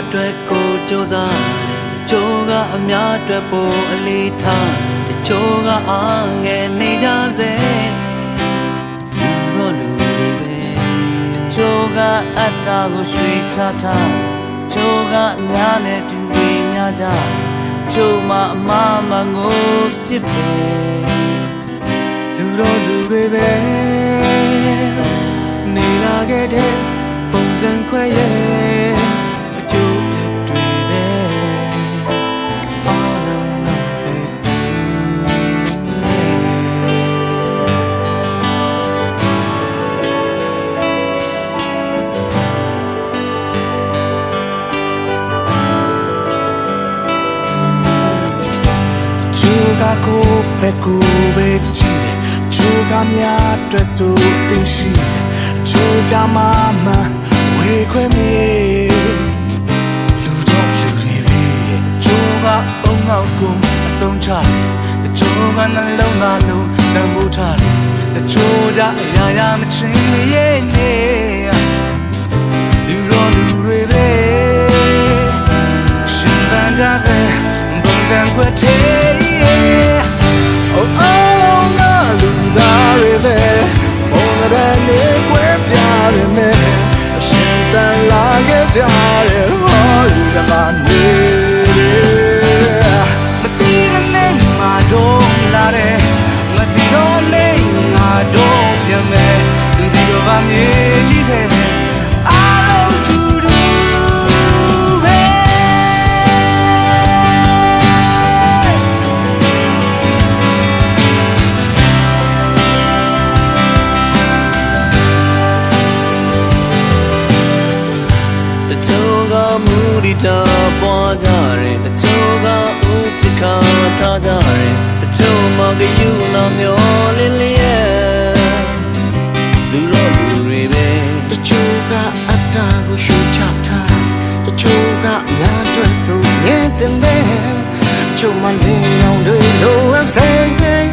အတွက်ကိုစူးစမ်းတယ်တချို့ကအများအတွက်ပိုအလေးထားတယ်တချို့ကအားငယ်နေကြစေလူတော့လူတွေပဲတချို့ကအတ္တကိုရွှေချထားတယ်တချို့ကအများနဲ့တူဝေးများကြတယ်တချို့မှအမှားမှငိုဖြစ်ပဲလူတော့လူတွေပဲ ကျူကကိုပဲကိုပဲကြည့်တယ်ကျူကများအတွက်ဆိုသိရှိတယ်ကျူကြမှာမှဝေခွဲမြေလူတော့လူတွေပဲကျိုးကအုံနောက်ကိုအသုံးချတယ်တချို့ကနှလုံးသားလုံးတန်ဖိုးထားတယ်တချို့ကြအရာရာမချင်းရဲ့နေလူတော်လူတွေပဲရှင်ပန်းကြတဲ့ပုံစံခွဲတဲ့ Oh တာပွားကြတယ်တချို့ကဥပက္ခထားကြတယ်တချို့မကယူလာမျောလင်းလျက်လူတော့လူတွေပဲတချို့ကအတ္တကိုရှုချထားတချို့ကငါအတွက်ဆိုငဲ့တဲ့မဲချို့မလင်းအောင်တွေလိုအပ်စေ